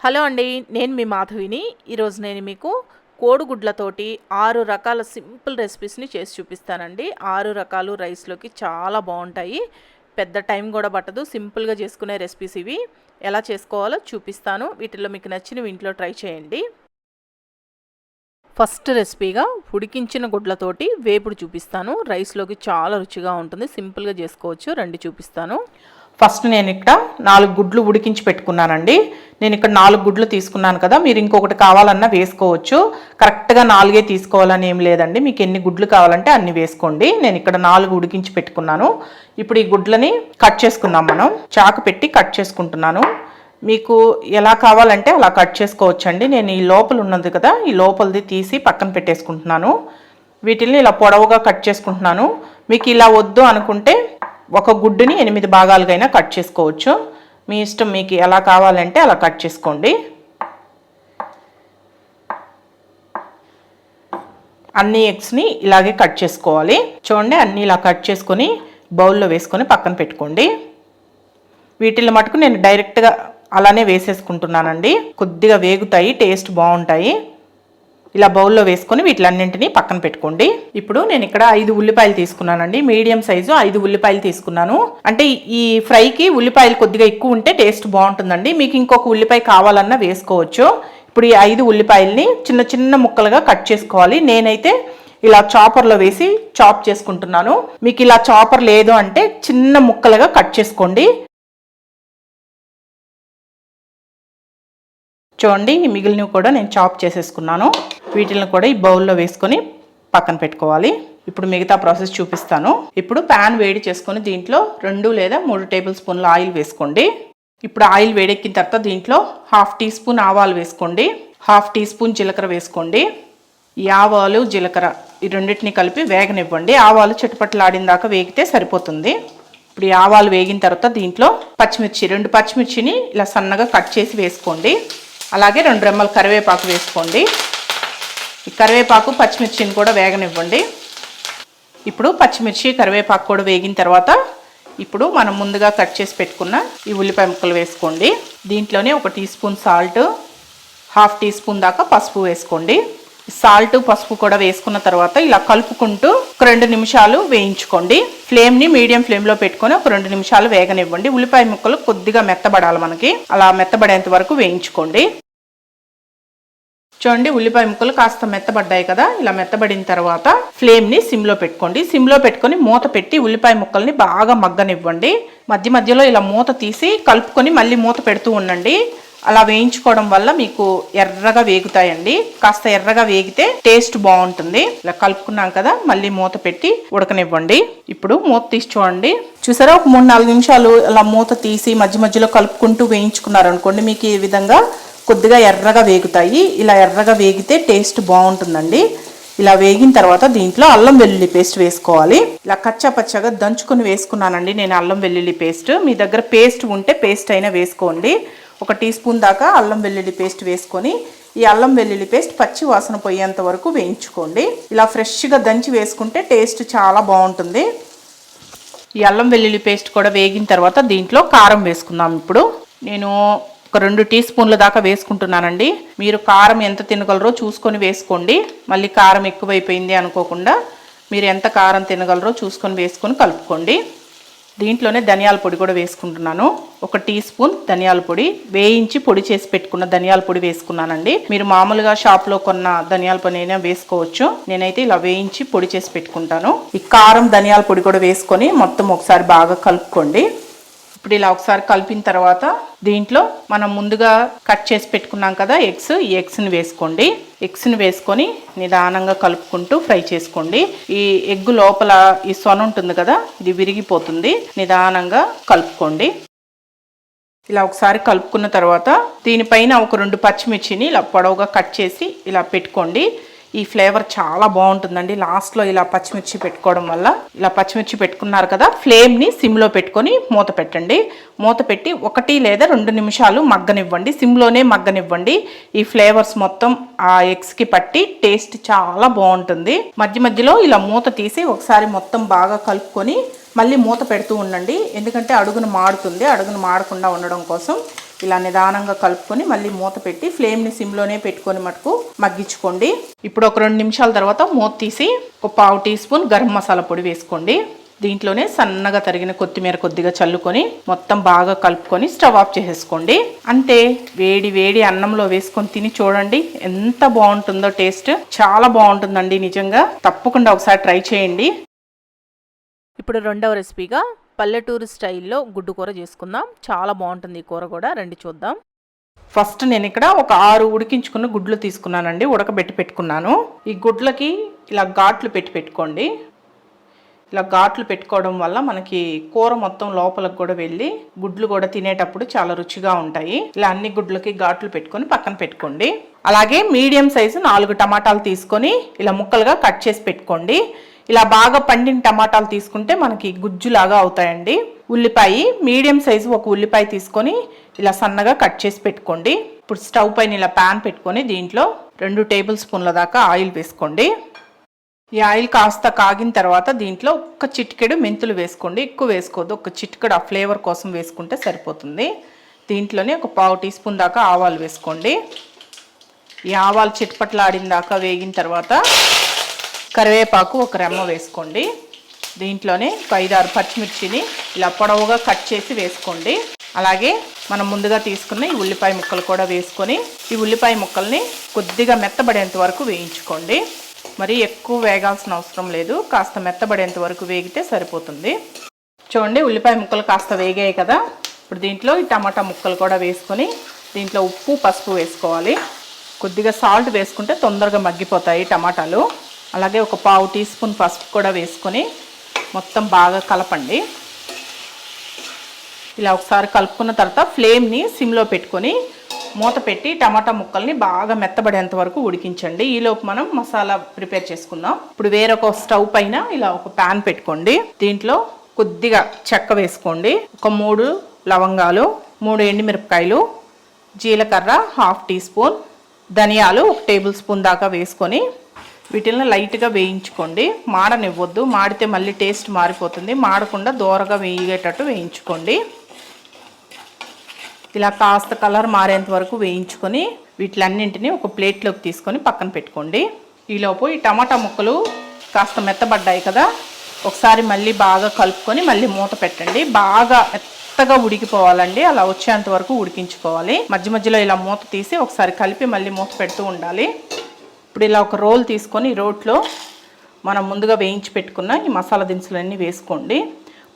Hello అండి నేను మీ మాధవిని. ఈరోజు నేను మీకు కోడిగుడ్లతోటి ఆరు రకాల సింపుల్ రెసిపీస్ని చేసి చూపిస్తానండి. ఆరు రకాలు రైస్లోకి చాలా బాగుంటాయి. పెద్ద టైం కూడా పట్టదు సింపుల్గా చేసుకునే రెసిపీస్ ఇవి. ఎలా చేసుకోవాలో చూపిస్తాను. వీటిలో మీకు నచ్చినవి ఇంట్లో ట్రై చేయండి. ఫస్ట్ రెసిపీగా ఉడికించిన గుడ్లతోటి వేపుడు చూపిస్తాను. రైస్లోకి చాలా రుచిగా ఉంటుంది. సింపుల్గా చేసుకోవచ్చు. రండి చూపిస్తాను. ఫస్ట్ నేను ఇక్కడ నాలుగు గుడ్లు ఉడికించి పెట్టుకున్నానండి. నేను ఇక్కడ నాలుగు గుడ్లు తీసుకున్నాను కదా మీరు ఇంకొకటి కావాలన్నా వేసుకోవచ్చు. కరెక్ట్గా నాలుగే తీసుకోవాలని ఏం లేదండి. మీకు ఎన్ని గుడ్లు కావాలంటే అన్ని వేసుకోండి. నేను ఇక్కడ నాలుగు ఉడికించి పెట్టుకున్నాను. ఇప్పుడు ఈ గుడ్లని కట్ చేసుకుందాం మనం. చాకు పెట్టి కట్ చేసుకుంటున్నాను. మీకు ఎలా కావాలంటే అలా కట్ చేసుకోవచ్చండి. నేను ఈ లోపల ఉన్నది కదా ఈ లోపలిది తీసి పక్కన పెట్టేసుకుంటున్నాను. వీటిని ఇలా పొడవుగా కట్ చేసుకుంటున్నాను. మీకు ఇలా వద్దు అనుకుంటే ఒక గుడ్డుని ఎనిమిది భాగాలుగైనా కట్ చేసుకోవచ్చు. మీ ఇష్టం మీకు ఎలా కావాలంటే అలా కట్ చేసుకోండి. అన్ని ఎగ్స్ని ఇలాగే కట్ చేసుకోవాలి. చూడండి అన్నీ ఇలా కట్ చేసుకొని బౌల్లో వేసుకొని పక్కన పెట్టుకోండి. వీటిల్లో మటుకు నేను డైరెక్ట్గా అలానే వేసేసుకుంటున్నానండి. కొద్దిగా వేగుతాయి టేస్ట్ బాగుంటాయి. ఇలా బౌల్లో వేసుకొని వీటిలన్నింటినీ పక్కన పెట్టుకోండి. ఇప్పుడు నేను ఇక్కడ ఐదు ఉల్లిపాయలు తీసుకున్నానండి. మీడియం సైజు ఐదు ఉల్లిపాయలు తీసుకున్నాను. అంటే ఈ ఫ్రైకి ఉల్లిపాయలు కొద్దిగా ఎక్కువ ఉంటే టేస్ట్ బాగుంటుందండి. మీకు ఇంకొక ఉల్లిపాయ కావాలన్నా వేసుకోవచ్చు. ఇప్పుడు ఈ ఐదు ఉల్లిపాయల్ని చిన్న చిన్న ముక్కలుగా కట్ చేసుకోవాలి. నేనైతే ఇలా చాపర్లో వేసి చాప్ చేసుకుంటున్నాను. మీకు ఇలా చాపర్ లేదు అంటే చిన్న ముక్కలుగా కట్ చేసుకోండి. చూడండి మిగిలినవి కూడా నేను చాప్ చేసేసుకున్నాను. వీటిని కూడా ఈ బౌల్లో వేసుకొని పక్కన పెట్టుకోవాలి. ఇప్పుడు మిగతా ప్రాసెస్ చూపిస్తాను. ఇప్పుడు ప్యాన్ వేడి చేసుకొని దీంట్లో రెండు లేదా మూడు టేబుల్ స్పూన్ల ఆయిల్ వేసుకోండి. ఇప్పుడు ఆయిల్ వేడెక్కిన తర్వాత దీంట్లో హాఫ్ టీ స్పూన్ ఆవాలు వేసుకోండి. హాఫ్ టీ స్పూన్ జీలకర్ర వేసుకోండి. ఈ ఆవాలు జీలకర్ర ఈ రెండింటిని కలిపి వేగనివ్వండి. ఆవాలు చుట్టుపట్లాడిన దాకా వేగితే సరిపోతుంది. ఇప్పుడు ఈ ఆవాలు వేగిన తర్వాత దీంట్లో పచ్చిమిర్చి రెండు పచ్చిమిర్చిని ఇలా సన్నగా కట్ చేసి వేసుకోండి. అలాగే రెండు రెమ్మల కరివేపాకు వేసుకోండి. ఈ కరివేపాకు పచ్చిమిర్చిని కూడా వేగనివ్వండి. ఇప్పుడు పచ్చిమిర్చి కరివేపాకు కూడా వేగిన తర్వాత ఇప్పుడు మనం ముందుగా కట్ చేసి పెట్టుకున్న ఈ ఉల్లిపాయ ముక్కలు వేసుకోండి. దీంట్లోనే ఒక teaspoon salt half teaspoon దాకా పసుపు వేసుకోండి. సాల్ట్ పసుపు కూడా వేసుకున్న తర్వాత ఇలా కలుపుకుంటూ ఒక రెండు నిమిషాలు వేయించుకోండి. ఫ్లేమ్ని మీడియం ఫ్లేమ్లో పెట్టుకొని ఒక రెండు నిమిషాలు వేగనివ్వండి. ఉల్లిపాయ ముక్కలు కొద్దిగా మెత్తబడాలి మనకి. అలా మెత్తబడేంత వరకు వేయించుకోండి. చూడండి ఉల్లిపాయ ముక్కలు కాస్త మెత్తబడ్డాయి కదా. ఇలా మెత్తబడిన తర్వాత ఫ్లేమ్ని సిమ్లో పెట్టుకోండి. సిమ్లో పెట్టుకొని మూత పెట్టి ఉల్లిపాయ ముక్కల్ని బాగా మగ్గనివ్వండి. మధ్య మధ్యలో ఇలా మూత తీసి కలుపుకొని మళ్ళీ మూత పెడుతూ ఉండండి. అలా వేయించుకోవడం వల్ల మీకు ఎర్రగా వేగుతాయండి. కాస్త ఎర్రగా వేగితే టేస్ట్ బాగుంటుంది. ఇలా కలుపుకున్నాం కదా మళ్ళీ మూత పెట్టి ఉడకనివ్వండి. ఇప్పుడు మూత తీసి చూడండి. చూసారా ఒక మూడు నాలుగు నిమిషాలు అలా మూత తీసి మధ్య మధ్యలో కలుపుకుంటూ వేయించుకున్నారు అనుకోండి మీకు ఈ విధంగా కొద్దిగా ఎర్రగా వేగుతాయి. ఇలా ఎర్రగా వేగితే టేస్ట్ బాగుంటుందండి. ఇలా వేగిన తర్వాత దీంట్లో అల్లం వెల్లుల్లి పేస్ట్ వేసుకోవాలి. ఇలా కచ్చా పచ్చగా దంచుకొని వేసుకున్నానండి నేను అల్లం వెల్లుల్లి పేస్ట్. మీ దగ్గర పేస్ట్ ఉంటే పేస్ట్ అయినా వేసుకోండి. ఒక టీ స్పూన్ దాకా అల్లం వెల్లుల్లి పేస్ట్ వేసుకొని ఈ అల్లం వెల్లుల్లి పేస్ట్ పచ్చి వాసన పోయేంత వరకు వేయించుకోండి. ఇలా ఫ్రెష్గా దంచి వేసుకుంటే టేస్ట్ చాలా బాగుంటుంది. ఈ అల్లం వెల్లుల్లి పేస్ట్ కూడా వేగిన తర్వాత దీంట్లో కారం వేసుకుందాం ఇప్పుడు. నేను ఒక రెండు టీ స్పూన్ల దాకా వేసుకుంటున్నానండి. మీరు కారం ఎంత తినగలరో చూసుకొని వేసుకోండి. మళ్ళీ కారం ఎక్కువైపోయింది అనుకోకుండా మీరు ఎంత కారం తినగలరో చూసుకొని వేసుకొని కలుపుకోండి. దీంట్లోనే ధనియాల పొడి కూడా వేసుకుంటున్నాను. ఒక టీ స్పూన్ ధనియాల పొడి. వేయించి పొడి చేసి పెట్టుకున్న ధనియాల పొడి వేసుకున్నానండి. మీరు మామూలుగా షాప్లో కొన్న ధనియాల పొడి అయినా వేసుకోవచ్చు. నేనైతే ఇలా వేయించి పొడి చేసి పెట్టుకుంటాను. ఈ కారం ధనియాల పొడి కూడా వేసుకొని మొత్తం ఒకసారి బాగా కలుపుకోండి. ఇప్పుడు ఇలా ఒకసారి కలిపిన తర్వాత దీంట్లో మనం ముందుగా కట్ చేసి పెట్టుకున్నాం కదా ఎగ్స్ ఈ ఎగ్స్ని వేసుకోండి. ఎగ్స్ని వేసుకొని నిదానంగా కలుపుకుంటూ ఫ్రై చేసుకోండి. ఈ ఎగ్ లోపల ఈ సొన ఉంటుంది కదా ఇది విరిగిపోతుంది. నిదానంగా కలుపుకోండి. ఇలా ఒకసారి కలుపుకున్న తర్వాత దీనిపైన ఒక రెండు పచ్చిమిర్చిని ఇలా పొడవుగా కట్ చేసి ఇలా పెట్టుకోండి. ఈ ఫ్లేవర్ చాలా బాగుంటుందండి. లాస్ట్లో ఇలా పచ్చిమిర్చి పెట్టుకోవడం వల్ల ఇలా పచ్చిమిర్చి పెట్టుకున్నారు కదా ఫ్లేమ్ని సిమ్లో పెట్టుకొని మూత పెట్టండి. మూత పెట్టి ఒకటి లేదా రెండు నిమిషాలు మగ్గనివ్వండి. సిమ్లోనే మగ్గనివ్వండి. ఈ ఫ్లేవర్స్ మొత్తం ఆ ఎగ్స్కి పట్టి టేస్ట్ చాలా బాగుంటుంది. మధ్య మధ్యలో ఇలా మూత తీసి ఒకసారి మొత్తం బాగా కలుపుకొని మళ్ళీ మూత పెడుతూ ఉండండి. ఎందుకంటే అడుగును మాడుతుంది. అడుగును మాడకుండా ఉండడం కోసం ఇలా నిదానంగా కలుపుకొని మళ్ళీ మూత పెట్టి ఫ్లేమ్ని సిమ్లోనే పెట్టుకొని మటుకు మగ్గించుకోండి. ఇప్పుడు ఒక రెండు నిమిషాల తర్వాత మూత తీసి ఒక పావు టీ స్పూన్ గరం మసాలా పొడి వేసుకోండి. దీంట్లోనే సన్నగా తరిగిన కొత్తిమీర కొద్దిగా చల్లుకొని మొత్తం బాగా కలుపుకొని స్టవ్ ఆఫ్ చేసేసుకోండి. అంతే వేడి వేడి అన్నంలో వేసుకొని తిని చూడండి. ఎంత బాగుంటుందో టేస్ట్. చాలా బాగుంటుందండి నిజంగా. తప్పకుండా ఒకసారి ట్రై చేయండి. ఇప్పుడు రెండవ రెసిపీగా పల్లెటూరు స్టైల్లో గుడ్డు కూర చేసుకుందాం. చాలా బాగుంటుంది ఈ కూర కూడా. రండి చూద్దాం. ఫస్ట్ నేను ఇక్కడ ఒక ఆరు ఉడికించుకున్న గుడ్లు తీసుకున్నానండి. ఉడకబెట్టి పెట్టుకున్నాను. ఈ గుడ్లకి ఇలా ఘాట్లు పెట్టి పెట్టుకోండి. ఇలా ఘాట్లు పెట్టుకోవడం వల్ల మనకి కూర మొత్తం లోపలకు కూడా వెళ్ళి గుడ్లు కూడా తినేటప్పుడు చాలా రుచిగా ఉంటాయి. ఇలా అన్ని గుడ్లకి ఘాట్లు పెట్టుకొని పక్కన పెట్టుకోండి. అలాగే మీడియం సైజు నాలుగు టమాటాలు తీసుకొని ఇలా ముక్కలుగా కట్ చేసి పెట్టుకోండి. ఇలా బాగా పండిన టమాటాలు తీసుకుంటే మనకి గుజ్జులాగా అవుతాయండి. ఉల్లిపాయ మీడియం సైజు ఒక ఉల్లిపాయ తీసుకొని ఇలా సన్నగా కట్ చేసి పెట్టుకోండి. ఇప్పుడు స్టవ్ పైన ఇలా ప్యాన్ పెట్టుకొని దీంట్లో రెండు టేబుల్ స్పూన్ల దాకా ఆయిల్ వేసుకోండి. ఈ ఆయిల్ కాస్త కాగిన తర్వాత దీంట్లో ఒక్క చిటికెడు మెంతులు వేసుకోండి. ఎక్కువ వేసుకోవద్దు. ఒక చిటికెడు ఆ ఫ్లేవర్ కోసం వేసుకుంటే సరిపోతుంది. దీంట్లోనే ఒక పావు టీ స్పూన్ దాకా ఆవాలు వేసుకోండి. ఈ ఆవాలు చిట్పట్లాడిన దాకా వేగిన తర్వాత కరివేపాకు ఒక రెమ్మ వేసుకోండి. దీంట్లోనే ఒక ఐదారు పచ్చిమిర్చిని ఇలా పొడవుగా కట్ చేసి వేసుకోండి. అలాగే మనం ముందుగా తీసుకున్న ఈ ఉల్లిపాయ ముక్కలు కూడా వేసుకొని ఈ ఉల్లిపాయ ముక్కల్ని కొద్దిగా మెత్తబడేంత వరకు వేయించుకోండి. మరి ఎక్కువ వేగాల్సిన అవసరం లేదు. కాస్త మెత్తబడేంత వరకు వేగితే సరిపోతుంది. చూడండి ఉల్లిపాయ ముక్కలు కాస్త వేగాయి కదా. ఇప్పుడు దీంట్లో ఈ టమాటా ముక్కలు కూడా వేసుకొని దీంట్లో ఉప్పు పసుపు వేసుకోవాలి. కొద్దిగా సాల్ట్ వేసుకుంటే తొందరగా మగ్గిపోతాయి టమాటాలు. అలాగే ఒక పావు టీ స్పూన్ పసుపు కూడా వేసుకొని మొత్తం బాగా కలపండి. ఇలా ఒకసారి కలుపుకున్న తర్వాత ఫ్లేమ్ని సిమ్లో పెట్టుకొని మూత పెట్టి టమాటా ముక్కల్ని బాగా మెత్తబడేంత వరకు ఉడికించండి. ఈలోపు మనం మసాలా ప్రిపేర్ చేసుకుందాం. ఇప్పుడు వేరొక స్టవ్ పైన ఇలా ఒక ప్యాన్ పెట్టుకోండి. దీంట్లో కొద్దిగా చెక్క వేసుకోండి. ఒక మూడు లవంగాలు మూడు ఎండుమిరపకాయలు జీలకర్ర హాఫ్ టీ స్పూన్ ధనియాలు ఒక టేబుల్ స్పూన్ దాకా వేసుకొని వీటిని లైట్గా వేయించుకోండి. మాడనివ్వద్దు. మాడితే మళ్ళీ టేస్ట్ మారిపోతుంది. మాడకుండా దూరగా వేయేటట్టు వేయించుకోండి. ఇలా కాస్త కలర్ మారేంత వరకు వేయించుకొని వీటిలన్నింటినీ ఒక ప్లేట్లోకి తీసుకొని పక్కన పెట్టుకోండి. ఈలోపు ఈ టమాటా ముక్కలు కాస్త మెత్తబడ్డాయి కదా ఒకసారి మళ్ళీ బాగా కలుపుకొని మళ్ళీ మూత పెట్టండి. బాగా మెత్తగా ఉడికిపోవాలండి. అలా వచ్చేంత వరకు ఉడికించుకోవాలి. మధ్య మధ్యలో ఇలా మూత తీసి ఒకసారి కలిపి మళ్ళీ మూత పెడుతూ ఉండాలి. ఇప్పుడు ఇలా ఒక రోల్ తీసుకొని రోట్లో మనం ముందుగా వేయించి పెట్టుకున్న ఈ మసాలా దినుసులన్నీ వేసుకోండి.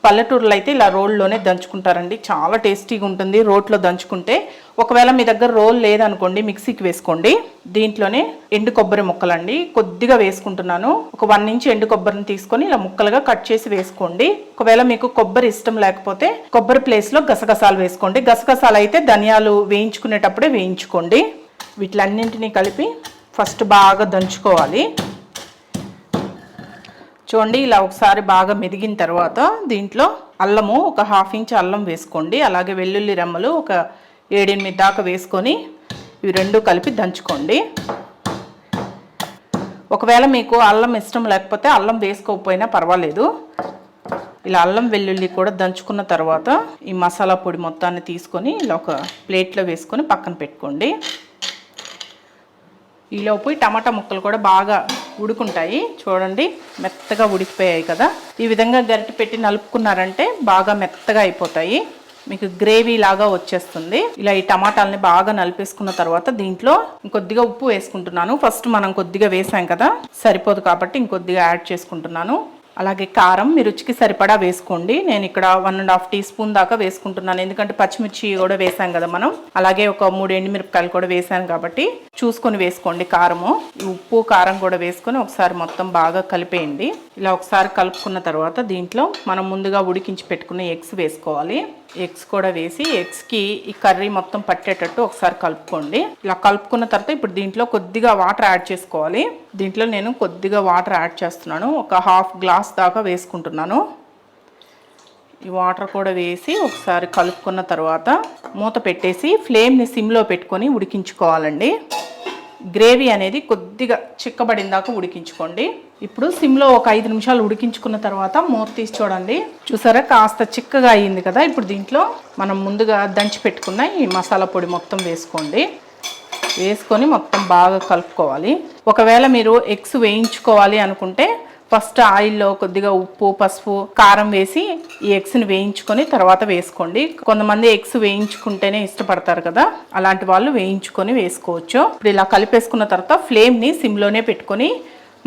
పల్లెటూరులో అయితే ఇలా రోల్లోనే దంచుకుంటారండి. చాలా టేస్టీగా ఉంటుంది రోట్లో దంచుకుంటే. ఒకవేళ మీ దగ్గర రోల్ లేదనుకోండి మిక్సీకి వేసుకోండి. దీంట్లోనే ఎండు కొబ్బరి ముక్కలండి. కొద్దిగా వేసుకుంటున్నాను. ఒక వన్ ఇంచ్ ఎండు కొబ్బరిని తీసుకొని ఇలా ముక్కలుగా కట్ చేసి వేసుకోండి. ఒకవేళ మీకు కొబ్బరి ఇష్టం లేకపోతే కొబ్బరి ప్లేస్లో గసగసాలు వేసుకోండి. గసగసాలు అయితే ధనియాలు వేయించుకునేటప్పుడే వేయించుకోండి. వీటిలన్నింటినీ కలిపి ఫస్ట్ బాగా దంచుకోవాలి. చూడండి ఇలా ఒకసారి బాగా మెదిగిన తర్వాత దీంట్లో అల్లము ఒక హాఫ్ ఇంచ్ అల్లం వేసుకోండి. అలాగే వెల్లుల్లి రెమ్మలు ఒక ఏడెనిమిది దాకా వేసుకొని ఇవి రెండు కలిపి దంచుకోండి. ఒకవేళ మీకు అల్లం ఇష్టం లేకపోతే అల్లం వేసుకోకపోయినా పర్వాలేదు. ఇలా అల్లం వెల్లుల్లి కూడా దంచుకున్న తర్వాత ఈ మసాలా పొడి మొత్తాన్ని తీసుకొని ఇలా ఒక ప్లేట్లో వేసుకొని పక్కన పెట్టుకోండి. ఈలోపు ఈ టమాటా ముక్కలు కూడా బాగా ఉడుకుంటాయి. చూడండి మెత్తగా ఉడికిపోయాయి కదా. ఈ విధంగా గరిటె పెట్టి నలుపుకున్నారంటే బాగా మెత్తగా అయిపోతాయి. మీకు గ్రేవీ లాగా వచ్చేస్తుంది. ఇలా ఈ టమాటాలని బాగా నలిపేసుకున్న తర్వాత దీంట్లో ఇంకొద్దిగా ఉప్పు వేసుకుంటున్నాను. ఫస్ట్ మనం కొద్దిగా వేసాం కదా సరిపోదు కాబట్టి ఇంకొద్దిగా యాడ్ చేసుకుంటున్నాను. అలాగే కారం మీ రుచికి సరిపడా వేసుకోండి. నేను ఇక్కడ one and half teaspoon దాకా వేసుకుంటున్నాను. ఎందుకంటే పచ్చిమిర్చి కూడా వేసాం కదా మనం. అలాగే ఒక మూడు ఎండుమిరపకాయలు కూడా వేసాను కాబట్టి చూసుకొని వేసుకోండి కారము. ఉప్పు కారం కూడా వేసుకొని ఒకసారి మొత్తం బాగా కలిపేయండి. ఇలా ఒకసారి కలుపుకున్న తర్వాత దీంట్లో మనం ముందుగా ఉడికించి పెట్టుకున్న ఎగ్స్ వేసుకోవాలి. ఎగ్స్ కూడా వేసి ఎగ్స్కి ఈ కర్రీ మొత్తం పట్టేటట్టు ఒకసారి కలుపుకోండి. ఇలా కలుపుకున్న తర్వాత ఇప్పుడు దీంట్లో కొద్దిగా వాటర్ యాడ్ చేసుకోవాలి. దీంట్లో నేను కొద్దిగా వాటర్ యాడ్ చేస్తున్నాను. ఒక హాఫ్ గ్లాస్ దాకా వేసుకుంటున్నాను. ఈ వాటర్ కూడా వేసి ఒకసారి కలుపుకున్న తర్వాత మూత పెట్టేసి ఫ్లేమ్ని సిమ్లో పెట్టుకొని ఉడికించుకోవాలండి. గ్రేవీ అనేది కొద్దిగా చిక్కబడిన దాకా ఉడికించుకోండి. ఇప్పుడు సిమ్లో ఒక ఐదు నిమిషాలు ఉడికించుకున్న తర్వాత మూత తీసి చూడండి. చూసారా? కాస్త చిక్కగా అయ్యింది కదా? ఇప్పుడు దీంట్లో మనం ముందుగా దంచి పెట్టుకున్న ఈ మసాలా పొడి మొత్తం వేసుకోండి. వేసుకొని మొత్తం బాగా కలుపుకోవాలి. ఒకవేళ మీరు ఎగ్స్ వేయించుకోవాలి అనుకుంటే ఫస్ట్ ఆయిల్లో కొద్దిగా ఉప్పు పసుపు కారం వేసి ఈ ఎగ్స్ని వేయించుకొని తర్వాత వేసుకోండి. కొంతమంది ఎగ్స్ వేయించుకుంటేనే ఇష్టపడతారు కదా? అలాంటి వాళ్ళు వేయించుకొని వేసుకోవచ్చు. ఇప్పుడు ఇలా కలిపేసుకున్న తర్వాత ఫ్లేమ్ని సిమ్లోనే పెట్టుకొని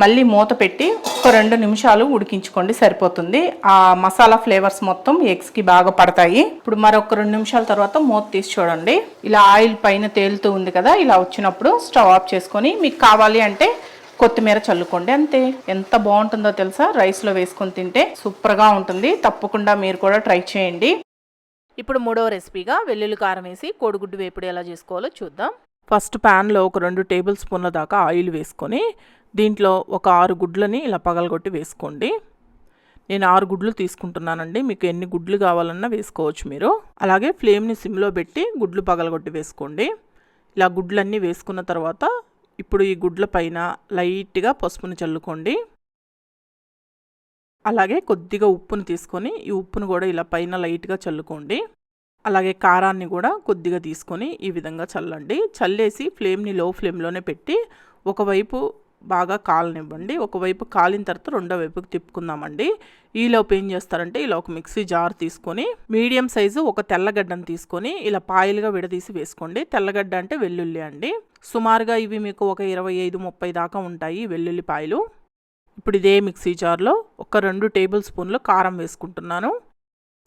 మళ్ళీ మూత పెట్టి ఒక రెండు నిమిషాలు ఉడికించుకోండి సరిపోతుంది. ఆ మసాలా ఫ్లేవర్స్ మొత్తం ఎగ్స్కి బాగా పడతాయి. ఇప్పుడు మరొక రెండు నిమిషాల తర్వాత మూత తీసి చూడండి. ఇలా ఆయిల్ పైన తేలుతూ ఉంది కదా ఇలా వచ్చినప్పుడు స్టవ్ ఆఫ్ చేసుకొని మీకు కావాలి అంటే కొత్తిమీర చల్లుకోండి అంతే. ఎంత బాగుంటుందో తెలుసా? రైస్లో వేసుకొని తింటే సూపర్గా ఉంటుంది. తప్పకుండా మీరు కూడా ట్రై చేయండి. ఇప్పుడు మూడవ రెసిపీగా వెల్లుల్లి కారం వేసి కోడిగుడ్డు వేపుడు ఎలా చేసుకోవాలో చూద్దాం. ఫస్ట్ ప్యాన్లో ఒక రెండు టేబుల్ స్పూన్ల దాకా ఆయిల్ వేసుకొని దీంట్లో ఒక ఆరు గుడ్లని ఇలా పగలగొట్టి వేసుకోండి. నేను ఆరు గుడ్లు తీసుకుంటున్నానండి. మీకు ఎన్ని గుడ్లు కావాలన్నా వేసుకోవచ్చు మీరు. అలాగే ఫ్లేమ్ని సిమ్లో పెట్టి గుడ్లు పగలగొట్టి వేసుకోండి. ఇలా గుడ్లన్నీ వేసుకున్న తర్వాత ఇప్పుడు ఈ గుడ్ల పైన లైట్గా పసుపుని చల్లుకోండి. అలాగే కొద్దిగా ఉప్పును తీసుకొని ఈ ఉప్పును కూడా ఇలా పైన లైట్గా చల్లుకోండి. అలాగే కారాన్ని కూడా కొద్దిగా తీసుకొని ఈ విధంగా చల్లండి. చల్లేసి ఫ్లేమ్ని లో ఫ్లేమ్లోనే పెట్టి ఒకవైపు బాగా కాలనివ్వండి. ఒకవైపు కాలిన తర్వాత రెండో వైపుకి తిప్పుకుందామండి. ఈలోపు ఏం చేస్తారంటే ఇలా ఒక మిక్సీ జార్ తీసుకొని మీడియం సైజు ఒక తెల్లగడ్డను తీసుకొని ఇలా పాయలుగా విడదీసి వేసుకోండి. తెల్లగడ్డ అంటే వెల్లుల్లి అండి. సుమారుగా ఇవి మీకు ఒక ఇరవై ఐదు ముప్పై దాకా ఉంటాయి వెల్లుల్లి వెల్లుల్లిపాయలు ఇప్పుడు ఇదే మిక్సీ జార్లో ఒక రెండు టేబుల్ స్పూన్లు కారం వేసుకుంటున్నాను.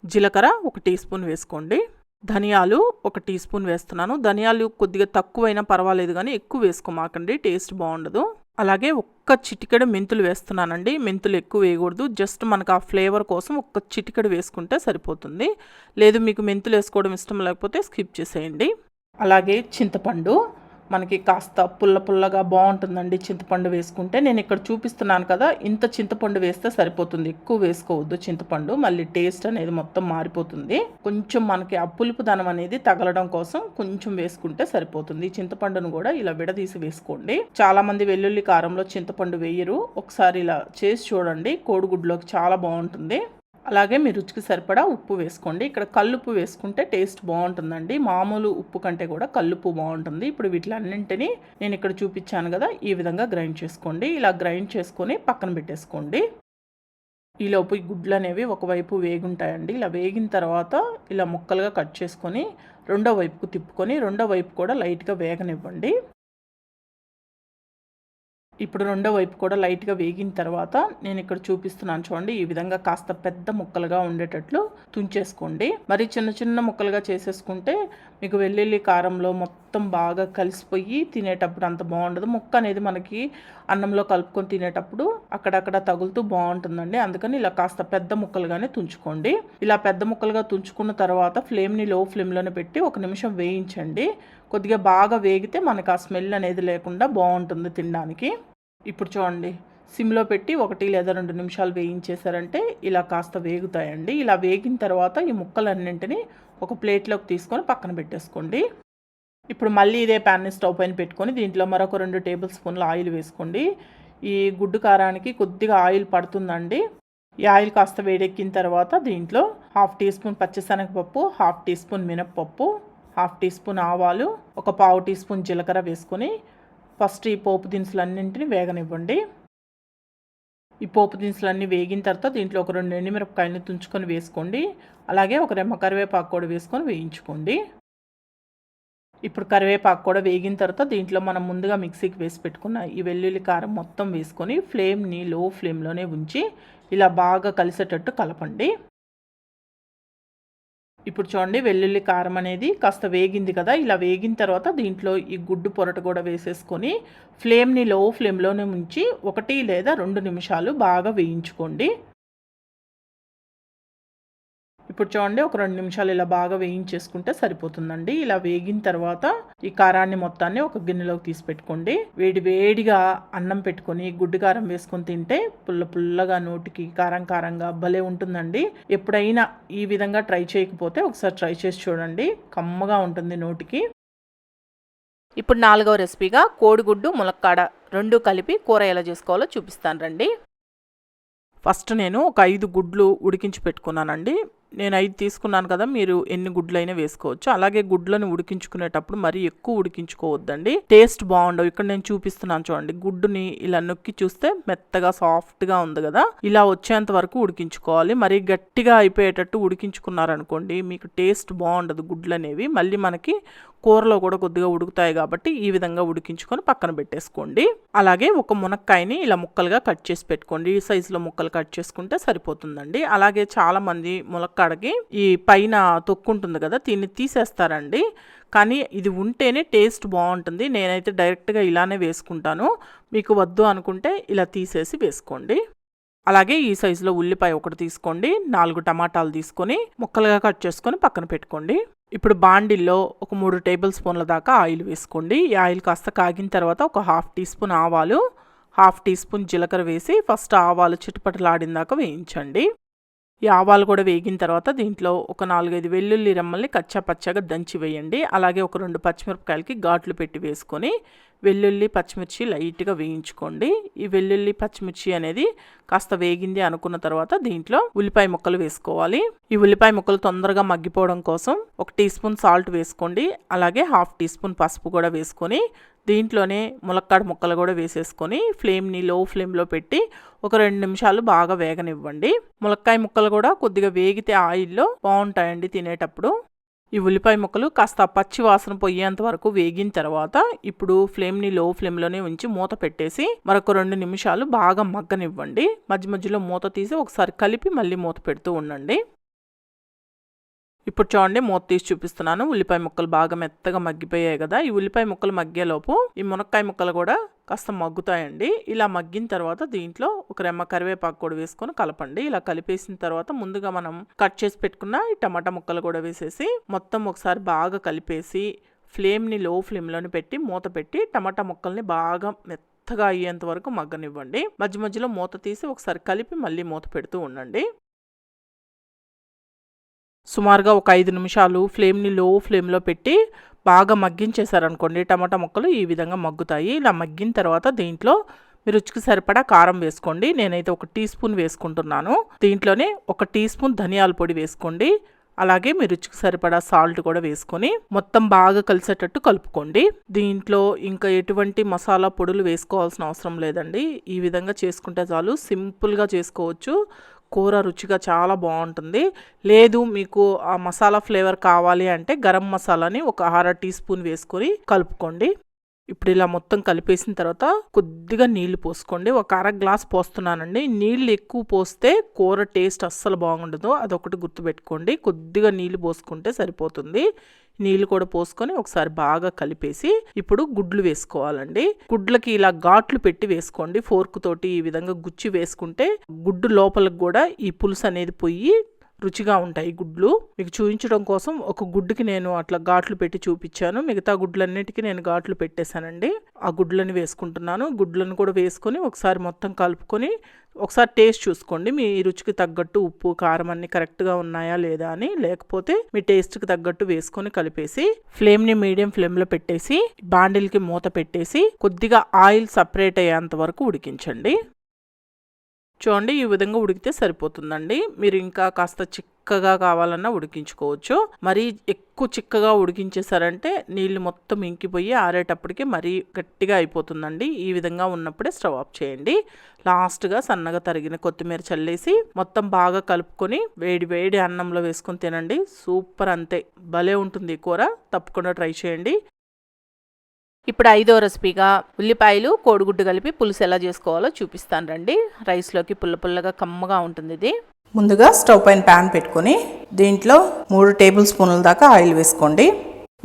జీలకర్ర ఒక టీ స్పూన్ వేసుకోండి. ధనియాలు ఒక టీ స్పూన్ వేస్తున్నాను. ధనియాలు కొద్దిగా తక్కువైనా పర్వాలేదు కానీ ఎక్కువ వేసుకోమాకండి. టేస్ట్ బాగుండదు. అలాగే ఒక్క చిటికెడు మెంతులు వేస్తున్నానండి. మెంతులు ఎక్కువ వేయకూడదు. జస్ట్ మనకు ఆ ఫ్లేవర్ కోసం ఒక్క చిటికెడు వేసుకుంటే సరిపోతుంది. లేదు మీకు మెంతులు వేసుకోవడం ఇష్టం లేకపోతే స్కిప్ చేసేయండి. అలాగే చింతపండు. మనకి కాస్త పుల్ల పుల్లగా బాగుంటుందండి చింతపండు వేసుకుంటే. నేను ఇక్కడ చూపిస్తున్నాను కదా ఇంత చింతపండు వేస్తే సరిపోతుంది. ఎక్కువ వేసుకోవద్దు చింతపండు మళ్ళీ టేస్ట్ అనేది మొత్తం మారిపోతుంది. కొంచెం మనకి ఆ పులుపుదనం అనేది తగలడం కోసం కొంచెం వేసుకుంటే సరిపోతుంది. చింతపండును కూడా ఇలా విడదీసి వేసుకోండి. చాలా మంది వెల్లుల్లి కారంలో చింతపండు వేయరు. ఒకసారి ఇలా చేసి చూడండి. కోడిగుడ్లోకి చాలా బాగుంటుంది. అలాగే మీ రుచికి సరిపడా ఉప్పు వేసుకోండి. ఇక్కడ కల్లుప్పు వేసుకుంటే టేస్ట్ బాగుంటుందండి. మామూలు ఉప్పు కంటే కూడా కల్లుప్పు బాగుంటుంది. ఇప్పుడు వీటిలన్నింటినీ నేను ఇక్కడ చూపించాను కదా ఈ విధంగా గ్రైండ్ చేసుకోండి. ఇలా గ్రైండ్ చేసుకొని పక్కన పెట్టేసుకోండి. ఈలోపు ఈ గుడ్లు అనేవి ఒకవైపు వేగుంటాయండి. ఇలా వేగిన తర్వాత ఇలా ముక్కలుగా కట్ చేసుకొని రెండో వైపుకు తిప్పుకొని రెండో వైపు కూడా లైట్గా వేగనివ్వండి. ఇప్పుడు రెండో వైపు కూడా లైట్గా వేగిన తర్వాత నేను ఇక్కడ చూపిస్తున్నాను చూడండి ఈ విధంగా కాస్త పెద్ద ముక్కలుగా ఉండేటట్లు తుంచేసుకోండి. మరి చిన్న చిన్న ముక్కలుగా చేసేసుకుంటే మీకు వెల్లుల్లి కారంలో మొత్తం బాగా కలిసిపోయి తినేటప్పుడు అంత బాగుండదు. ముక్క అనేది మనకి అన్నంలో కలుపుకొని తినేటప్పుడు అక్కడక్కడ తగులుతూ బాగుంటుందండి. అందుకని ఇలా కాస్త పెద్ద ముక్కలుగానే తుంచుకోండి. ఇలా పెద్ద ముక్కలుగా తుంచుకున్న తర్వాత ఫ్లేమ్ని లో ఫ్లేమ్లోనే పెట్టి ఒక నిమిషం వేయించండి. కొద్దిగా బాగా వేగితే మనకు ఆ స్మెల్ అనేది లేకుండా బాగుంటుంది తినడానికి. ఇప్పుడు చూడండి సిమ్లో పెట్టి ఒకటి లేదా రెండు నిమిషాలు వేయించేశారంటే ఇలా కాస్త వేగుతాయండి. ఇలా వేగిన తర్వాత ఈ ముక్కలన్నింటినీ ఒక ప్లేట్లోకి తీసుకొని పక్కన పెట్టేసుకోండి. ఇప్పుడు మళ్ళీ ఇదే ప్యాన్ని స్టవ్ పైన పెట్టుకొని దీంట్లో మరొక రెండు టేబుల్ స్పూన్ల ఆయిల్ వేసుకోండి. ఈ గుడ్డు కారానికి కొద్దిగా ఆయిల్ పడుతుందండి. ఈ ఆయిల్ కాస్త వేడెక్కిన తర్వాత దీంట్లో హాఫ్ టీ స్పూన్ పచ్చిశనగపప్పు హాఫ్ టీ స్పూన్ మినప్పప్పు హాఫ్ టీ స్పూన్ ఆవాలు ఒక పావు టీ స్పూన్ జీలకర్ర వేసుకొని ఫస్ట్ ఈ పోపు దినుసులన్నింటినీ వేగనివ్వండి. ఈ పోపు దినుసులన్నీ వేగిన తర్వాత దీంట్లో ఒక రెండు ఎండుమిరపకాయలని తుంచుకొని వేసుకోండి. అలాగే ఒక రెమ్మ కరివేపాకు కూడా వేసుకొని వేయించుకోండి. ఇప్పుడు కరివేపాకు కూడా వేగిన తర్వాత దీంట్లో మనం ముందుగా మిక్సీకి వేసి పెట్టుకున్న ఈ వెల్లుల్లి కారం మొత్తం వేసుకొని ఫ్లేమ్ని లో ఫ్లేమ్లోనే ఉంచి ఇలా బాగా కలిసేటట్టు కలపండి. ఇప్పుడు చూడండి వెల్లుల్లి కారం అనేది కాస్త వేగింది కదా. ఇలా వేగిన తర్వాత దీంట్లో ఈ గుడ్డు పొరట కూడా వేసేసుకొని ఫ్లేమ్ని లో ఫ్లేమ్లోనే ఉంచి ఒకటి లేదా రెండు నిమిషాలు బాగా వేయించుకోండి. ఇప్పుడు చూడండి ఒక రెండు నిమిషాలు ఇలా బాగా వేయించేసుకుంటే సరిపోతుందండి. ఇలా వేగిన తర్వాత ఈ కారాన్ని మొత్తాన్ని ఒక గిన్నెలోకి తీసి పెట్టుకోండి వేడి వేడిగా అన్నం పెట్టుకొని గుడ్డు కారం వేసుకొని తింటే పుల్ల పుల్లగా నోటికి కారం కారంగా భలే ఉంటుందండి. ఎప్పుడైనా ఈ విధంగా ట్రై చేయకపోతే ఒకసారి ట్రై చేసి చూడండి. కమ్మగా ఉంటుంది నోటికి. ఇప్పుడు నాలుగవ రెసిపీగా కోడిగుడ్డు ములక్కాడ రెండు కలిపి కూర ఎలా చేసుకోవాలో చూపిస్తాను రండి. ఫస్ట్ నేను ఒక ఐదు గుడ్లు ఉడికించి పెట్టుకున్నానండి. నేను ఐదు తీసుకున్నాను కదా మీరు ఎన్ని గుడ్లైనా వేసుకోవచ్చు. అలాగే గుడ్లను ఉడికించుకునేటప్పుడు మరీ ఎక్కువ ఉడికించుకోవద్దండి. టేస్ట్ బాగుండవు. ఇక్కడ నేను చూపిస్తున్నాను చూడండి. గుడ్డుని ఇలా నొక్కి చూస్తే మెత్తగా సాఫ్ట్గా ఉంది కదా. ఇలా వచ్చేంత వరకు ఉడికించుకోవాలి. మరీ గట్టిగా అయిపోయేటట్టు ఉడికించుకున్నారనుకోండి మీకు టేస్ట్ బాగుండదు గుడ్లు అనేవి మళ్ళీ మనకి కూరలో కూడా కొద్దిగా ఉడుకుతాయి కాబట్టి ఈ విధంగా ఉడికించుకొని పక్కన పెట్టేసుకోండి. అలాగే ఒక మునక్కాయని ఇలా ముక్కలుగా కట్ చేసి పెట్టుకోండి. ఈ సైజులో ముక్కలు కట్ చేసుకుంటే సరిపోతుందండి. అలాగే చాలా మంది ములక్కాడకి ఈ పైన తొక్కు ఉంటుంది కదా దీన్ని తీసేస్తారండి. కానీ ఇది ఉంటేనే టేస్ట్ బాగుంటుంది. నేనైతే డైరెక్ట్గా ఇలానే వేసుకుంటాను. మీకు వద్దు అనుకుంటే ఇలా తీసేసి వేసుకోండి. అలాగే ఈ సైజులో ఉల్లిపాయ ఒకటి తీసుకోండి నాలుగు టమాటాలు తీసుకొని ముక్కలుగా కట్ చేసుకొని పక్కన పెట్టుకోండి. ఇప్పుడు బాండిల్లో ఒక మూడు టేబుల్ స్పూన్ల దాకా ఆయిల్ వేసుకోండి. ఈ ఆయిల్ కాస్త కాగిన తర్వాత ఒక హాఫ్ టీ స్పూన్ ఆవాలు హాఫ్ టీ స్పూన్ జీలకర్ర వేసి ఫస్ట్ ఆవాలు చిటపటలాడిన దాకా వేయించండి. ఈ ఆవాలు కూడా వేగిన తర్వాత దీంట్లో ఒక నాలుగైదు వెల్లుల్లి రెమ్మల్ని కచ్చా పచ్చగా దంచి వేయండి. అలాగే ఒక రెండు పచ్చిమిరపకాయలకి ఘాట్లు పెట్టి వేసుకొని వెల్లుల్లి పచ్చిమిర్చి లైట్గా వేయించుకోండి. ఈ వెల్లుల్లి పచ్చిమిర్చి అనేది కాస్త వేగింది అనుకున్న తర్వాత దీంట్లో ఉల్లిపాయ ముక్కలు వేసుకోవాలి. ఈ ఉల్లిపాయ ముక్కలు తొందరగా మగ్గిపోవడం కోసం ఒక టీ స్పూన్ సాల్ట్ వేసుకోండి. అలాగే హాఫ్ టీ స్పూన్ పసుపు కూడా వేసుకొని దీంట్లోనే ములక్కాడ ముక్కలు కూడా వేసేసుకొని ఫ్లేమ్ని లో ఫ్లేమ్లో పెట్టి ఒక రెండు నిమిషాలు బాగా వేగనివ్వండి. ములక్కాయ ముక్కలు కూడా కొద్దిగా వేగితే ఆయిల్లో బాగుంటాయండి తినేటప్పుడు. ఈ ఉల్లిపాయ ముక్కలు కాస్త పచ్చి వాసన పోయేంత వరకు వేగిన తర్వాత ఇప్పుడు ఫ్లేమ్ని లో ఫ్లేమ్లోనే ఉంచి మూత పెట్టేసి మరొక రెండు నిమిషాలు బాగా మగ్గనివ్వండి. మధ్య మధ్యలో మూత తీసి ఒకసారి కలిపి మళ్ళీ మూత పెడుతూ ఉండండి. ఇప్పుడు చూడండి మూత తీసి చూపిస్తున్నాను. ఉల్లిపాయ ముక్కలు బాగా మెత్తగా మగ్గిపోయాయి కదా. ఈ ఉల్లిపాయ ముక్కలు మగ్గేలోపు ఈ మునక్కాయ ముక్కలు కూడా కాస్త మగ్గుతాయండి. ఇలా మగ్గిన తర్వాత దీంట్లో ఒక రెమ్మ కరివేపాకు కూడా వేసుకొని కలపండి. ఇలా కలిపేసిన తర్వాత ముందుగా మనం కట్ చేసి పెట్టుకున్న ఈ టమాటా ముక్కలు కూడా వేసేసి మొత్తం ఒకసారి బాగా కలిపేసి ఫ్లేమ్ని లో ఫ్లేమ్లోని పెట్టి మూత పెట్టి టమాటా ముక్కల్ని బాగా మెత్తగా అయ్యేంత వరకు మగ్గనివ్వండి. మధ్య మధ్యలో మూత తీసి ఒకసారి కలిపి మళ్ళీ మూత పెడుతూ ఉండండి. సుమారుగా ఒక ఐదు నిమిషాలు ఫ్లేమ్ని లో ఫ్లేమ్లో పెట్టి బాగా మగ్గించేశారనుకోండి టమాటా ముక్కలు ఈ విధంగా మగ్గుతాయి. ఇలా మగ్గిన తర్వాత దీంట్లో మీరు రుచికి సరిపడా కారం వేసుకోండి. నేనైతే ఒక టీ స్పూన్ వేసుకుంటున్నాను. దీంట్లోనే ఒక టీ స్పూన్ ధనియాల పొడి వేసుకోండి. అలాగే మీ రుచికి సరిపడా సాల్ట్ కూడా వేసుకొని మొత్తం బాగా కలిసేటట్టు కలుపుకోండి. దీంట్లో ఇంకా ఎటువంటి మసాలా పొడులు వేసుకోవాల్సిన అవసరం లేదండి. ఈ విధంగా చేసుకుంటే చాలు సింపుల్గా చేసుకోవచ్చు. కూర రుచిగా చాలా బాగుంటుంది. లేదు మీకు ఆ మసాలా ఫ్లేవర్ కావాలి అంటే గరం మసాలాని ఒక అర టీ స్పూన్ వేసుకొని కలుపుకోండి. ఇప్పుడు ఇలా మొత్తం కలిపేసిన తర్వాత కొద్దిగా నీళ్ళు పోసుకోండి. ఒక అర గ్లాస్ పోస్తున్నానండి. నీళ్ళు ఎక్కువ పోస్తే కూర టేస్ట్ అస్సలు బాగుండదు. అదొకటి గుర్తుపెట్టుకోండి. కొద్దిగా నీళ్ళు పోసుకుంటే సరిపోతుంది. నీళ్ళు కూడా పోసుకొని ఒకసారి బాగా కలిపేసి ఇప్పుడు గుడ్లు వేసుకోవాలండి. గుడ్లకి ఇలా ఘాట్లు పెట్టి వేసుకోండి. ఫోర్క్ తోటి ఈ విధంగా గుచ్చి వేసుకుంటే గుడ్డు లోపలికి కూడా ఈ పులుసు అనేది పోయి రుచిగా ఉంటాయి గుడ్లు. మీకు చూపించడం కోసం ఒక గుడ్డుకి నేను అట్లా ఘాట్లు పెట్టి చూపించాను. మిగతా గుడ్లన్నిటికీ నేను ఘాట్లు పెట్టేశానండి. ఆ గుడ్లని వేసుకుంటున్నాను. గుడ్లను కూడా వేసుకొని ఒకసారి మొత్తం కలుపుకొని ఒకసారి టేస్ట్ చూసుకోండి. మీ రుచికి తగ్గట్టు ఉప్పు కారం అన్ని కరెక్ట్గా ఉన్నాయా లేదా అని. లేకపోతే మీ టేస్ట్కి తగ్గట్టు వేసుకొని కలిపేసి ఫ్లేమ్ని మీడియం ఫ్లేమ్లో పెట్టేసి బాండిల్కి మూత పెట్టేసి కొద్దిగా ఆయిల్ సపరేట్ అయ్యేంత వరకు ఉడికించండి. చూడండి ఈ విధంగా ఉడికితే సరిపోతుందండి. మీరు ఇంకా కాస్త చిక్కగా కావాలన్నా ఉడికించుకోవచ్చు. మరీ ఎక్కువ చిక్కగా ఉడికించేసారంటే నీళ్ళు మొత్తం ఇంకిపోయి ఆరేటప్పటికి మరీ గట్టిగా అయిపోతుందండి. ఈ విధంగా ఉన్నప్పుడే స్టవ్ ఆఫ్ చేయండి. లాస్ట్గా సన్నగా తరిగిన కొత్తిమీర చల్లేసి మొత్తం బాగా కలుపుకొని వేడి వేడి అన్నంలో వేసుకొని తినండి. సూపర్ అంతే. భలే ఉంటుంది ఈ కూర. తప్పకుండా ట్రై చేయండి. ఇప్పుడు ఐదో రెసిపీగా ఉల్లిపాయలు కోడిగుడ్డు కలిపి పులుసు ఎలా చేసుకోవాలో చూపిస్తాను రండి. రైస్లోకి పుల్ల పుల్లగా కమ్మగా ఉంటుంది ఇది. ముందుగా స్టవ్ పైన ప్యాన్ పెట్టుకొని దీంట్లో మూడు టేబుల్ స్పూన్ల దాకా ఆయిల్ వేసుకోండి.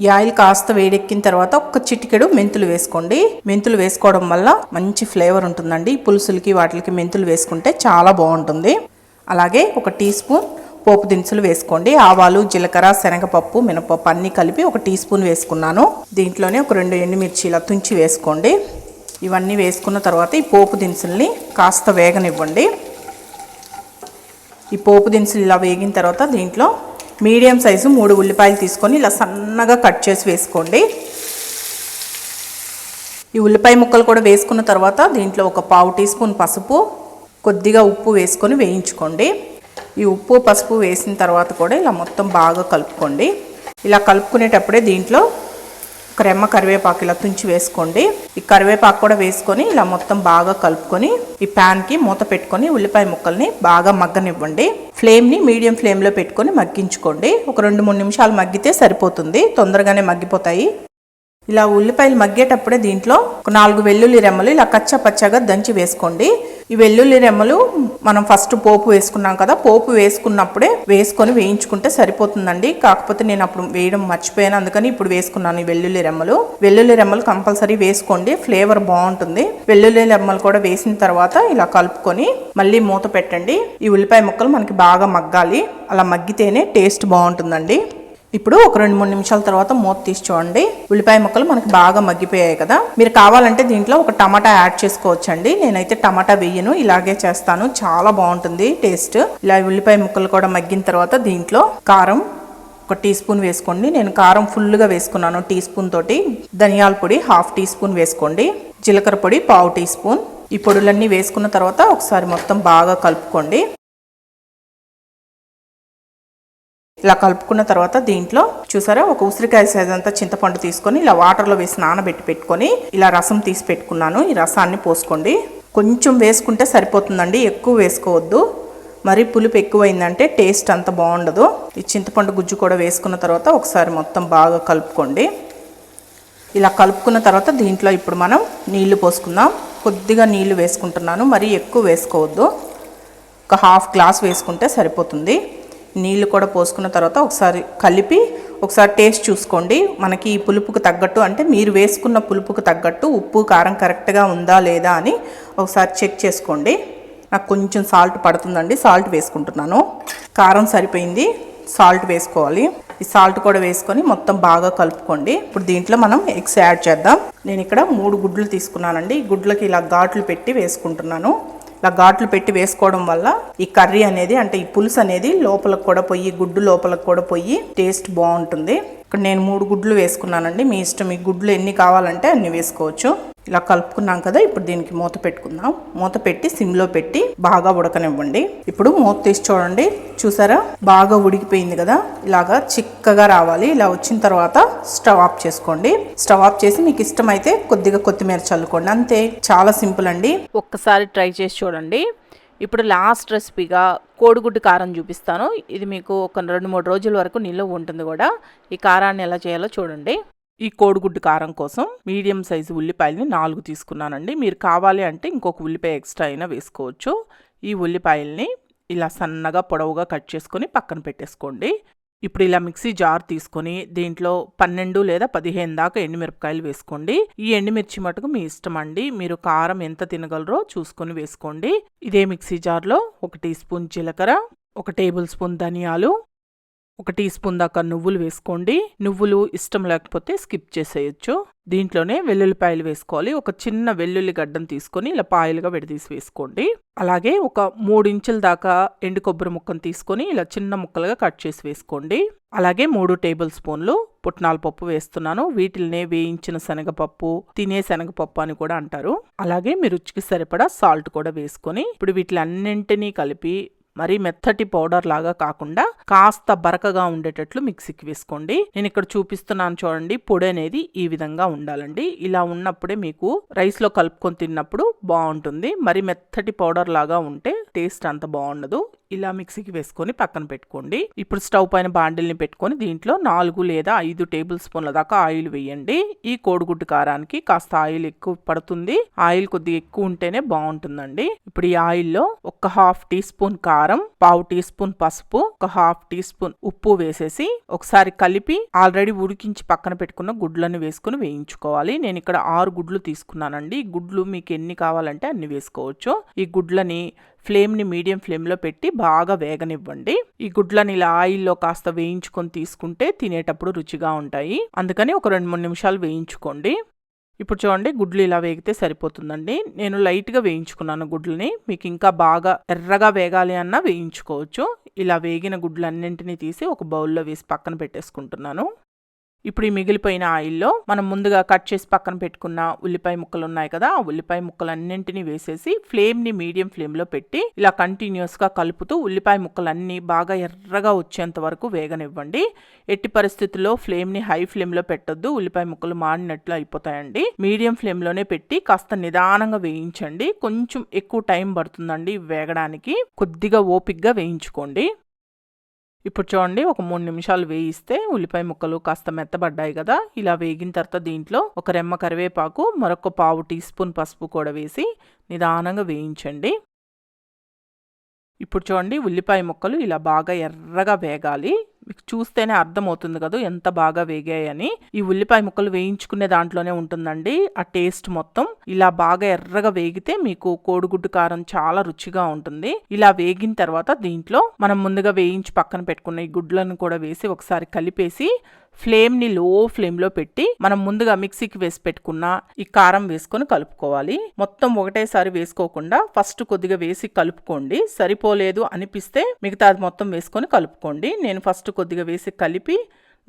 ఈ ఆయిల్ కాస్త వేడెక్కిన తర్వాత ఒక చిటికెడు మెంతులు వేసుకోండి. మెంతులు వేసుకోవడం వల్ల మంచి ఫ్లేవర్ ఉంటుందండి. పులుసులకి వాటికి మెంతులు వేసుకుంటే చాలా బాగుంటుంది. అలాగే ఒక టీ స్పూన్ పోపు దినుసులు వేసుకోండి. ఆవాలు జీలకర్ర శనగపప్పు మినపప్పు అన్నీ కలిపి ఒక టీ స్పూన్ వేసుకున్నాను. దీంట్లోనే ఒక రెండు ఎండుమిర్చి ఇలా తుంచి వేసుకోండి. ఇవన్నీ వేసుకున్న తర్వాత ఈ పోపు దినుసుల్ని కాస్త వేగనివ్వండి. ఈ పోపు దినుసులు ఇలా వేగిన తర్వాత దీంట్లో మీడియం సైజు మూడు ఉల్లిపాయలు తీసుకొని ఇలా సన్నగా కట్ చేసి వేసుకోండి. ఈ ఉల్లిపాయ ముక్కలు కూడా వేసుకున్న తర్వాత దీంట్లో ఒక పావు టీ స్పూన్ పసుపు కొద్దిగా ఉప్పు వేసుకొని వేయించుకోండి. ఈ ఉప్పు పసుపు వేసిన తర్వాత కూడా ఇలా మొత్తం బాగా కలుపుకోండి. ఇలా కలుపుకునేటప్పుడే దీంట్లో ఒక రెమ్మ కరివేపాకు ఇలా తుంచి వేసుకోండి. ఈ కరివేపాకు కూడా వేసుకొని ఇలా మొత్తం బాగా కలుపుకొని ఈ ప్యాన్కి మూత పెట్టుకొని ఉల్లిపాయ ముక్కల్ని బాగా మగ్గనివ్వండి. ఫ్లేమ్ని మీడియం ఫ్లేమ్లో పెట్టుకొని మగ్గించుకోండి. ఒక రెండు మూడు నిమిషాలు మగ్గితే సరిపోతుంది. తొందరగానే మగ్గిపోతాయి. ఇలా ఉల్లిపాయలు మగ్గేటప్పుడే దీంట్లో ఒక నాలుగు వెల్లుల్లి రెమ్మలు ఇలా కచ్చా పచ్చగా దంచి వేసుకోండి. ఈ వెల్లుల్లి రెమ్మలు మనం ఫస్ట్ పోపు వేసుకున్నాం కదా పోపు వేసుకున్నప్పుడే వేసుకొని వేయించుకుంటే సరిపోతుందండి. కాకపోతే నేను అప్పుడు వేయడం మర్చిపోయాను అందుకని ఇప్పుడు వేసుకున్నాను ఈ వెల్లుల్లి రెమ్మలు. వెల్లుల్లి రెమ్మలు కంపల్సరీ వేసుకోండి ఫ్లేవర్ బాగుంటుంది. వెల్లుల్లి రెమ్మలు కూడా వేసిన తర్వాత ఇలా కలుపుకొని మళ్ళీ మూత పెట్టండి. ఈ ఉల్లిపాయ ముక్కలు మనకి బాగా మగ్గాలి. అలా మగ్గితేనే టేస్ట్ బాగుంటుందండి. ఇప్పుడు ఒక రెండు మూడు నిమిషాల తర్వాత మూత తీసి చూడండి. ఉల్లిపాయ ముక్కలు మనకి బాగా మగ్గిపోయాయి కదా. మీరు కావాలంటే దీంట్లో ఒక టమాటా యాడ్ చేసుకోవచ్చండి. నేనైతే టమాటా వేయను ఇలాగే చేస్తాను. చాలా బాగుంటుంది టేస్ట్. ఇలా ఉల్లిపాయ ముక్కలు కూడా మగ్గిన తర్వాత దీంట్లో కారం ఒక టీ స్పూన్ వేసుకోండి. నేను కారం ఫుల్గా వేసుకున్నాను టీ స్పూన్ తోటి. ధనియాల పొడి హాఫ్ టీ స్పూన్ వేసుకోండి. జీలకర్ర పొడి పావు టీ స్పూన్. ఈ పొడులన్నీ వేసుకున్న తర్వాత ఒకసారి మొత్తం బాగా కలుపుకోండి. ఇలా కలుపుకున్న తర్వాత దీంట్లో చూసారా? ఒక ఉసిరికాయ సైజ్ అంతా చింతపండు తీసుకొని ఇలా వాటర్లో వేసి నానబెట్టి పెట్టుకొని ఇలా రసం తీసి పెట్టుకున్నాను. ఈ రసాన్ని పోసుకోండి. కొంచెం వేసుకుంటే సరిపోతుందండి. ఎక్కువ వేసుకోవద్దు. మరి పులుపు ఎక్కువైందంటే టేస్ట్ అంత బాగుండదు. ఈ చింతపండు గుజ్జు కూడా వేసుకున్న తర్వాత ఒకసారి మొత్తం బాగా కలుపుకోండి. ఇలా కలుపుకున్న తర్వాత దీంట్లో ఇప్పుడు మనం నీళ్ళు పోసుకుందాం. కొద్దిగా నీళ్ళు వేసుకుంటున్నాను. మరీ ఎక్కువ వేసుకోవద్దు. ఒక హాఫ్ గ్లాస్ వేసుకుంటే సరిపోతుంది. నీళ్ళు కూడా పోసుకున్న తర్వాత ఒకసారి కలిపి ఒకసారి టేస్ట్ చూసుకోండి. మనకి ఈ పులుపుకు తగ్గట్టు అంటే మీరు వేసుకున్న పులుపుకు తగ్గట్టు ఉప్పు కారం కరెక్ట్గా ఉందా లేదా అని ఒకసారి చెక్ చేసుకోండి. నాకు కొంచెం సాల్ట్ పడుతుందండి సాల్ట్ వేసుకుంటున్నాను. కారం సరిపోయింది సాల్ట్ వేసుకోవాలి. ఈ సాల్ట్ కూడా వేసుకొని మొత్తం బాగా కలుపుకోండి. ఇప్పుడు దీంట్లో మనం ఎగ్స్ యాడ్ చేద్దాం. నేను ఇక్కడ మూడు గుడ్లు తీసుకున్నానండి. ఈ గుడ్లకి ఇలా ఘాట్లు పెట్టి వేసుకుంటున్నాను. ఇలా ఘాట్లు పెట్టి వేసుకోవడం వల్ల ఈ కర్రీ అనేది అంటే ఈ పులుసు అనేది లోపలకు కూడా పోయి గుడ్డు లోపలకు కూడా పోయి టేస్ట్ బాగుంటుంది. ఇక్కడ నేను మూడు గుడ్లు వేసుకున్నానండి. మీ ఇష్టం ఈ గుడ్లు ఎన్ని కావాలంటే అన్ని వేసుకోవచ్చు. ఇలా కలుపుకున్నాం కదా ఇప్పుడు దీనికి మూత పెట్టుకుందాం. మూత పెట్టి సిమ్లో పెట్టి బాగా ఉడకనివ్వండి. ఇప్పుడు మూత తీసి చూడండి. చూసారా? బాగా ఉడికిపోయింది కదా. ఇలాగా చిక్కగా రావాలి. ఇలా వచ్చిన తర్వాత స్టవ్ ఆఫ్ చేసుకోండి. స్టవ్ ఆఫ్ చేసి మీకు ఇష్టమైతే కొద్దిగా కొత్తిమీర చల్లుకోండి. అంతే. చాలా సింపుల్ అండి. ఒక్కసారి ట్రై చేసి చూడండి. ఇప్పుడు లాస్ట్ రెసిపీగా కోడిగుడ్డు కారం చూపిస్తాను. ఇది మీకు ఒక రెండు మూడు రోజుల వరకు నిల్వ ఉంటుంది కూడా. ఈ కారాన్ని ఎలా చేయాలో చూడండి. ఈ కోడిగుడ్డు కారం కోసం మీడియం సైజు ఉల్లిపాయలని నాలుగు తీసుకున్నానండి. మీరు కావాలి అంటే ఇంకొక ఉల్లిపాయ ఎక్స్ట్రా అయినా వేసుకోవచ్చు. ఈ ఉల్లిపాయల్ని ఇలా సన్నగా పొడవుగా కట్ చేసుకొని పక్కన పెట్టేసుకోండి. ఇప్పుడు ఇలా మిక్సీ జార్ తీసుకొని దీంట్లో పన్నెండు లేదా పదిహేను దాకా ఎండుమిరపకాయలు వేసుకోండి. ఈ ఎండుమిర్చి మటుకు మీ ఇష్టం అండి. మీరు కారం ఎంత తినగలరో చూసుకొని వేసుకోండి. ఇదే మిక్సీ జార్లో ఒక టీ స్పూన్ జీలకర్ర ఒక టేబుల్ స్పూన్ ధనియాలు ఒక టీ స్పూన్ దాకా నువ్వులు వేసుకోండి. నువ్వులు ఇష్టం లేకపోతే స్కిప్ చేసేయచ్చు. దీంట్లోనే వెల్లుల్లిపాయలు వేసుకోవాలి. ఒక చిన్న వెల్లుల్లి గడ్డం తీసుకొని ఇలా పాయలుగా విడదీసి వేసుకోండి. అలాగే ఒక మూడు ఇంచుల దాకా ఎండు కొబ్బరి ముక్కను తీసుకొని ఇలా చిన్న ముక్కలుగా కట్ చేసి వేసుకోండి. అలాగే మూడు టేబుల్ స్పూన్లు పుట్నాల పప్పు వేస్తున్నాను. వీటిల్నే వేయించిన శనగపప్పు తినే శనగపప్పు అని కూడా అంటారు. అలాగే మీ రుచికి సరిపడా సాల్ట్ కూడా వేసుకొని ఇప్పుడు వీటిలన్నింటినీ కలిపి మరీ మెత్తటి పౌడర్ లాగా కాకుండా కాస్త బరకగా ఉండేటట్లు మిక్సీకి వేసుకోండి. నేను ఇక్కడ చూపిస్తున్నాను చూడండి పొడి అనేది ఈ విధంగా ఉండాలండి. ఇలా ఉన్నప్పుడే మీకు రైస్లో కలుపుకొని తిన్నప్పుడు బాగుంటుంది. మరి మెత్తటి పౌడర్ లాగా ఉంటే టేస్ట్ అంత బాగుండదు. ఇలా మిక్సీకి వేసుకొని పక్కన పెట్టుకోండి. ఇప్పుడు స్టవ్ పైన బాండిల్ని పెట్టుకొని దీంట్లో నాలుగు లేదా ఐదు టేబుల్ స్పూన్ల దాకా ఆయిల్ వేయండి. ఈ కోడిగుడ్డు కారానికి కాస్త ఆయిల్ ఎక్కువ పడుతుంది. ఆయిల్ కొద్దిగా ఎక్కువ ఉంటేనే బాగుంటుందండి. ఇప్పుడు ఈ ఆయిల్లో ఒక హాఫ్ టీ స్పూన్ కారం పావు టీ స్పూన్ పసుపు ఒక హాఫ్ టీ స్పూన్ ఉప్పు వేసేసి ఒకసారి కలిపి ఆల్రెడీ ఉడికించి పక్కన పెట్టుకున్న గుడ్లను వేసుకుని వేయించుకోవాలి. నేను ఇక్కడ ఆరు గుడ్లు తీసుకున్నానండి. ఈ గుడ్లు మీకు ఎన్ని కావాలంటే అన్ని వేసుకోవచ్చు. ఈ గుడ్లని ఫ్లేమ్ని మీడియం ఫ్లేమ్లో పెట్టి బాగా వేగనివ్వండి. ఈ గుడ్లని ఇలా ఆయిల్లో కాస్త వేయించుకొని తీసుకుంటే తినేటప్పుడు రుచిగా ఉంటాయి. అందుకని ఒక రెండు మూడు నిమిషాలు వేయించుకోండి. ఇప్పుడు చూడండి గుడ్లు ఇలా వేగితే సరిపోతుందండి. నేను లైట్గా వేయించుకున్నాను గుడ్లని. మీకు ఇంకా బాగా ఎర్రగా వేగాలి అన్నా వేయించుకోవచ్చు. ఇలా వేగిన గుడ్లన్నింటినీ తీసి ఒక బౌల్లో వేసి పక్కన పెట్టేసుకుంటున్నాను. ఇప్పుడు ఈ మిగిలిపోయిన ఆయిల్లో మనం ముందుగా కట్ చేసి పక్కన పెట్టుకున్న ఉల్లిపాయ ముక్కలు ఉన్నాయి కదా ఆ ఉల్లిపాయ ముక్కలన్నింటినీ వేసేసి ఫ్లేమ్ని మీడియం ఫ్లేమ్లో పెట్టి ఇలా కంటిన్యూస్గా కలుపుతూ ఉల్లిపాయ ముక్కలన్నీ బాగా ఎర్రగా వచ్చేంత వరకు వేగనివ్వండి. ఎట్టి పరిస్థితుల్లో ఫ్లేమ్ని హై ఫ్లేమ్లో పెట్టొద్దు ఉల్లిపాయ ముక్కలు మాడినట్లు అయిపోతాయండి. మీడియం ఫ్లేమ్లోనే పెట్టి కాస్త నిదానంగా వేయించండి. కొంచెం ఎక్కువ టైం పడుతుందండి వేగడానికి. కొద్దిగా ఓపిక్గా వేయించుకోండి. ఇప్పుడు చూడండి ఒక మూడు నిమిషాలు వేయిస్తే ఉల్లిపాయ ముక్కలు కాస్త మెత్తబడ్డాయి కదా. ఇలా వేగిన తర్వాత దీంట్లో ఒక రెమ్మ కరివేపాకు మరొక పావు టీ స్పూన్ పసుపు కూడా వేసి నిదానంగా వేయించండి. ఇప్పుడు చూడండి ఉల్లిపాయ ముక్కలు ఇలా బాగా ఎర్రగా వేగాలి. మీకు చూస్తేనే అర్థమవుతుంది కదా ఎంత బాగా వేగాయని. ఈ ఉల్లిపాయ ముక్కలు వేయించుకునే దాంట్లోనే ఉంటుందండి. ఆ టేస్ట్ మొత్తం ఇలా బాగా ఎర్రగా వేగితే మీకు కోడిగుడ్డు కారం చాలా రుచిగా ఉంటుంది. ఇలా వేగిన తర్వాత దీంట్లో మనం ముందుగా వేయించి పక్కన పెట్టుకున్న ఈ గుడ్లను కూడా వేసి ఒకసారి కలిపేసి ఫ్లేమ్ని లో ఫ్లేమ్లో పెట్టి మనం ముందుగా మిక్సీకి వేసి పెట్టుకున్న ఈ కారం వేసుకొని కలుపుకోవాలి. మొత్తం ఒకటేసారి వేసుకోకుండా ఫస్ట్ కొద్దిగా వేసి కలుపుకోండి. సరిపోలేదు అనిపిస్తే మిగతాది మొత్తం వేసుకొని కలుపుకోండి. నేను ఫస్ట్ కొద్దిగా వేసి కలిపి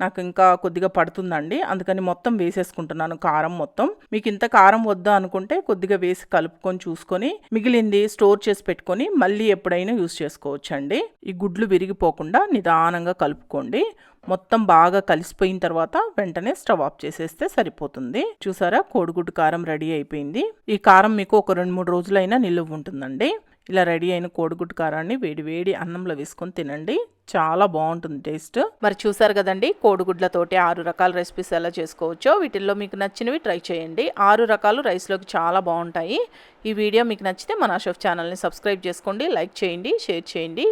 నాకు ఇంకా కొద్దిగా పడుతుందండి. అందుకని మొత్తం వేసేసుకుంటున్నాను కారం మొత్తం. మీకు ఇంత కారం వద్దా అనుకుంటే కొద్దిగా వేసి కలుపుకొని చూసుకొని మిగిలింది స్టోర్ చేసి పెట్టుకొని మళ్ళీ ఎప్పుడైనా యూస్ చేసుకోవచ్చండి. ఈ గుడ్లు విరిగిపోకుండా నిదానంగా కలుపుకోండి. మొత్తం బాగా కలిసిపోయిన తర్వాత వెంటనే స్టవ్ ఆఫ్ చేసేస్తే సరిపోతుంది. చూసారా కోడిగుడ్డు కారం రెడీ అయిపోయింది. ఈ కారం మీకు ఒక రెండు మూడు రోజులైనా నిలువ ఉంటుందండి. ఇలా రెడీ అయిన కోడిగుడ్డు కారాన్ని వేడి వేడి అన్నంలో వేసుకొని తినండి. చాలా బాగుంటుంది టేస్ట్. మరి చూసారు కదండి కోడిగుడ్లతోటి ఆరు రకాల రెసిపీస్ ఎలా చేసుకోవచ్చో వీటిల్లో మీకు నచ్చినవి ట్రై చేయండి. ఆరు రకాలు రైస్లోకి చాలా బాగుంటాయి. ఈ వీడియో మీకు నచ్చితే మన షెఫ్ ఛానల్ని సబ్స్క్రైబ్ చేసుకోండి లైక్ చేయండి షేర్ చేయండి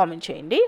కామెంట్ చేయండి.